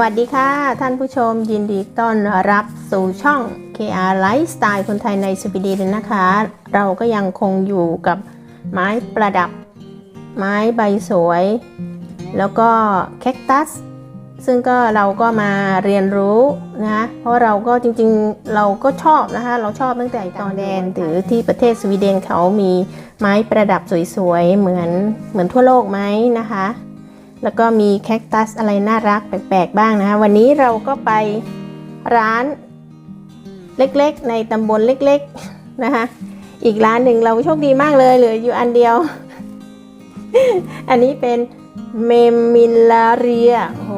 วัสดีค่ะ ท่านผู้ชมยินดีต้อนรับสู่ช่อง KR Lifestyle คนไทยในสวีเดนนะคะ เราก็ยังคงอยู่กับไม้ประดับ ไม้ใบสวย แล้วก็แคคตัส ซึ่งก็เราก็มาเรียนรู้นะคะเพราะเราก็จริงๆเราก็ชอบนะคะ เราชอบตั้งแต่ตอนแดนหรือที่ประเทศสวีเดนเขามีไม้ประดับสวยๆเหมือนเหมือนทั่วโลกไหมนะคะ แล้วก็มีแคคตัสอะไรน่ารักแปลกๆบ้างนะคะวันนี้เราก็ไปร้านเล็กๆ ในตำบลเล็กๆนะคะอีกร้านหนึ่งเราโชคดีมากเลยเหลืออยู่อันเดียว อันนี้เป็นเมมิลาเรียโห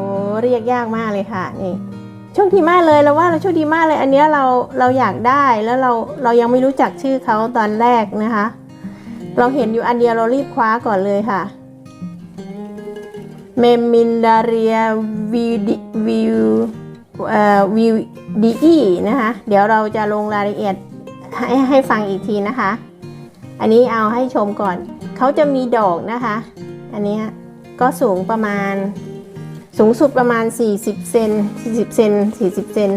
เรียกยากมากเลยค่ะนี่โชคดีมากเลยเราว่าเราโชคดีมากเลย อันเนี้ยเราเราอยากได้แล้วเราเรายังไม่รู้จักชื่อเขาตอนแรกนะคะ เราเห็นอยู่อันเดียวเรารีบคว้าก่อนเลยค่ะ เมมินดาเรียวิววิวเอ่อวิวดีนะคะ เดี๋ยวเราจะลงรายละเอียดให้ให้ฟังอีกทีนะคะ อันนี้เอาให้ชมก่อน เขาจะมีดอกนะคะ อันนี้ก็สูงประมาณสูงสุดประมาณ 40 เซน 40 เซน 40 เซน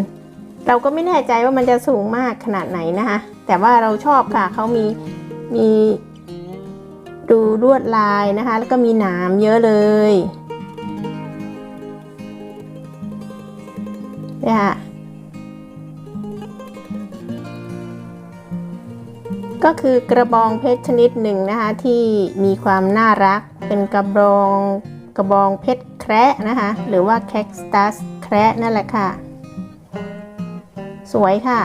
เราก็ไม่แน่ใจว่ามันจะสูงมากขนาดไหนนะคะ แต่ว่าเราชอบค่ะ เขามีมีดูลวดลายนะคะ แล้วก็มีหนามเยอะเลย เนี่ยค่ะก็คือกระบองเพชรชนิดหนึ่งนะคะที่มีความน่ารักเป็นกระบองกระบองเพชรแคระนะคะหรือว่าแคคตัสแคระนั่นแหละค่ะ สวยค่ะ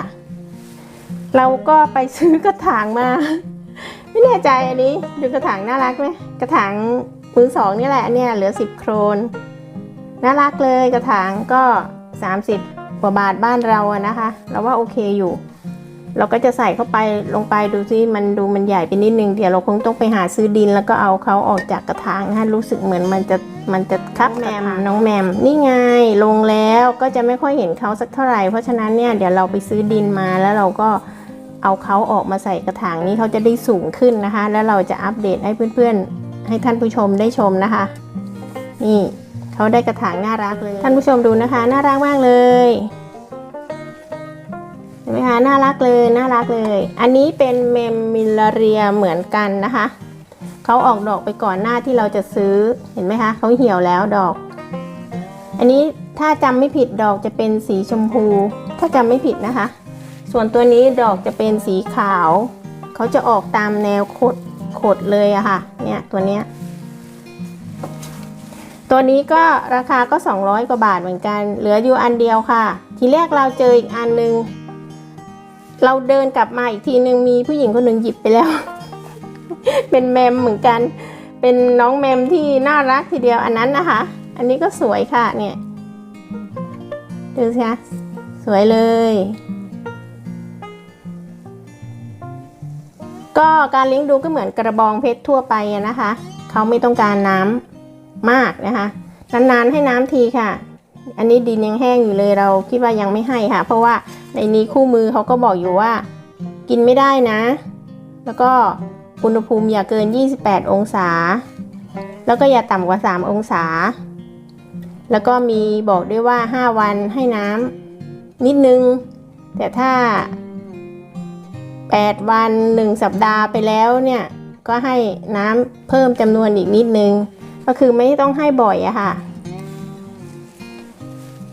เราก็ไปซื้อกระถางมา ไม่แน่ใจอันนี้ดูกระถางน่ารักไหมกระถางมือสองนี่แหละเนี่ยเหลือ10โครนน่ารักเลยกระถางก็ 30 กว่าบาทบ้านเราอะนะคะ เราว่าโอเคอยู่ เราก็จะใส่เข้าไปลงไปดูซิมันดูมันใหญ่ไปนิดนึงเดี๋ยวเราคงต้องไปหาซื้อดินแล้วก็เอาเขาออกจากกระถางนะรู้สึกเหมือนมันจะมันจะคับแมมน้องแมมนี่ไงลงแล้วก็จะไม่ค่อยเห็นเขาสักเท่าไหร่เพราะฉะนั้นเนี่ยเดี๋ยวเราไปซื้อดินมาแล้วเราก็เอาเขาออกมาใส่กระถางนี้เขาจะได้สูงขึ้นนะคะ แล้วเราจะอัปเดตให้เพื่อนๆ ให้ท่านผู้ชมได้ชมนะคะ นี่ เขาได้กระถางน่ารักเลย ท่านผู้ชมดูนะคะ น่ารักมากเลย เห็นไหมคะ น่ารักเลย น่ารักเลย อันนี้เป็นเมมมิลเรียเหมือนกันนะคะ เขาออกดอกไปก่อนหน้าที่เราจะซื้อ เห็นไหมคะ เขาเหี่ยวแล้วดอก อันนี้ถ้าจำไม่ผิดดอกจะเป็นสีชมพู ถ้าจำไม่ผิดนะคะ ส่วนตัวนี้ดอกจะเป็นสีขาว เขาจะออกตามแนวขดขดเลยอะค่ะ เนี่ยตัวเนี้ย ตัวนี้ก็ราคาก็ 200 กว่าบาทเหมือนกัน เหลืออยู่อันเดียวค่ะ ทีแรกเราเจออีกอันนึง เราเดินกลับมาอีกทีนึงมีผู้หญิงคนหนึ่งหยิบไปแล้ว เป็นแมมเหมือนกัน เป็นน้องแมมที่น่ารักทีเดียวอันนั้นนะคะ อันนี้ก็สวยค่ะเนี่ยดูสิคะสวยเลย ก็การเลี้ยงดูก็เหมือนกระบองเพชรทั่วไปนะคะ เขาไม่ต้องการน้ำ มากนะคะนานๆให้น้ำทีค่ะ อันนี้ดินยังแห้งอยู่เลยเราคิดว่ายังไม่ให้ค่ะ เพราะว่าในนี้คู่มือเขาก็บอกอยู่ว่า กินไม่ได้นะ แล้วก็อุณหภูมิอย่าเกิน 28 องศา แล้วก็อย่าต่ำกว่า 3 องศา แล้วก็มีบอกด้วยว่า 5 วันให้น้ำนิดนึง แต่ถ้า 8 วัน 1 สัปดาห์ไปแล้วเนี่ย ก็ให้น้ำเพิ่มจำนวนอีกนิดนึง ก็คือไม่ต้องให้บ่อยอะค่ะ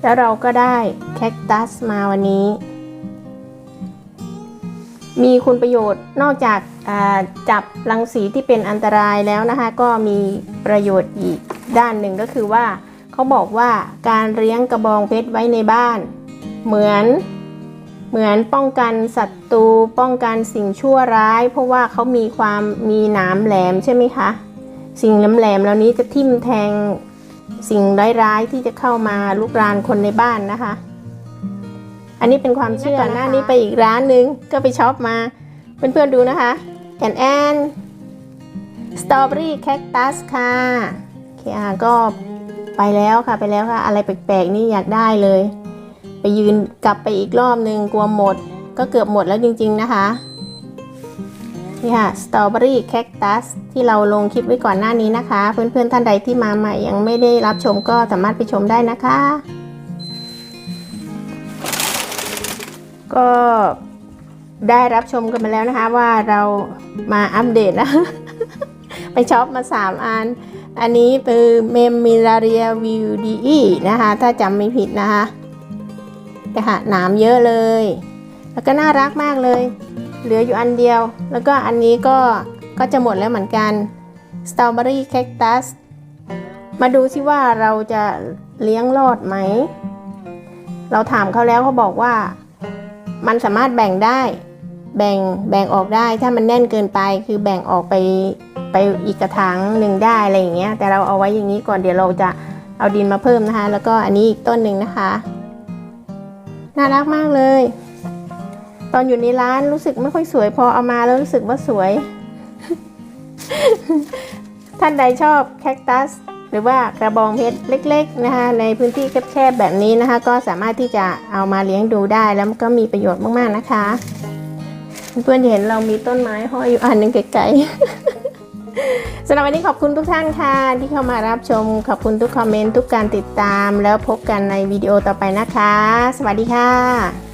แล้วเราก็ได้แคคตัสมาวันนี้ มีคุณประโยชน์นอกจากจับรังสีที่เป็นอันตรายแล้วนะคะ ก็มีประโยชน์อีกด้านหนึ่งก็คือว่า เขาบอกว่าการเลี้ยงกระบองเพชรไว้ในบ้าน เหมือนเหมือนป้องกันศัตรูป้องกันสิ่งชั่วร้าย เพราะว่าเขามีความมีหนามแหลมใช่ไหมคะ สิ่งแหลมๆเหล่านี้จะทิ่มแทงสิ่งร้ายๆที่จะเข้ามาลุกรานคนในบ้านนะคะ อันนี้เป็นความเชื่อหน้านี้ไปอีกร้านนึงก็ไปช็อปมาเพื่อนๆดูนะคะแอนแอนสตรอเบอรี่แคคตัสค่ะโอเคอะก็ไปแล้วค่ะไปแล้วค่ะ อะไรแปลกๆนี่อยากได้เลย ไปยืนกลับไปอีกรอบนึงกลัวหมด ก็เกือบหมดแล้วจริง ๆนะคะ นี่ค่ะสตรอเบอรี่แคคตัสที่เราลงคลิปไว้ก่อนหน้านี้นะคะ เพื่อนๆท่านใดที่มาใหม่ยังไม่ได้รับชมก็สามารถไปชมได้นะคะ ก็ได้รับชมกันมาแล้วนะคะ ว่าเรามาอัปเดตนะ ไปช็อปมา 3 อัน อันนี้คือเมมมิลาเรียวิวดีอีนะคะ ถ้าจำไม่ผิดนะคะแต่ค่ะหนามเยอะเลย แล้วก็น่ารักมากเลย เหลืออยู่อันเดียว แล้วก็อันนี้ก็ก็จะหมดแล้วเหมือนกันสตรอเบอรี่แคคตัสมาดูซิว่าเราจะเลี้ยงรอดไหม เราถามเขาแล้วเขาบอกว่า มันสามารถแบ่งได้ แบ่งแบ่งออกได้ถ้ามันแน่นเกินไปคือแบ่งออกไปไปอีกกระถางหนึ่งได้อะไรอย่างเงี้ยแต่เราเอาไว้อย่างนี้ก่อนเดี๋ยวเราจะเอาดินมาเพิ่มนะคะ แล้วก็อันนี้อีกต้นหนึ่งนะคะ น่ารักมากเลย ตอนอยู่ในร้านรู้สึกไม่ค่อยสวย พอเอามาแล้วรู้สึกว่าสวย ท่านใดชอบแคคตัส หรือว่ากระบองเพชรเล็ก ๆ นะคะ ในพื้นที่แคบๆแบบนี้นะคะ ก็สามารถที่จะเอามาเลี้ยงดูได้แล้วก็มีประโยชน์มากๆนะคะเพื่อนๆเห็นเรามีต้นไม้ห้อยอยู่อันหนึงไกลๆสำหรับวันนี้ขอบคุณทุกท่านค่ะ ที่เข้ามารับชมขอบคุณทุกคอมเมนต์ทุกการติดตาม แล้วพบกันในวิดีโอต่อไปนะคะ สวัสดีค่ะ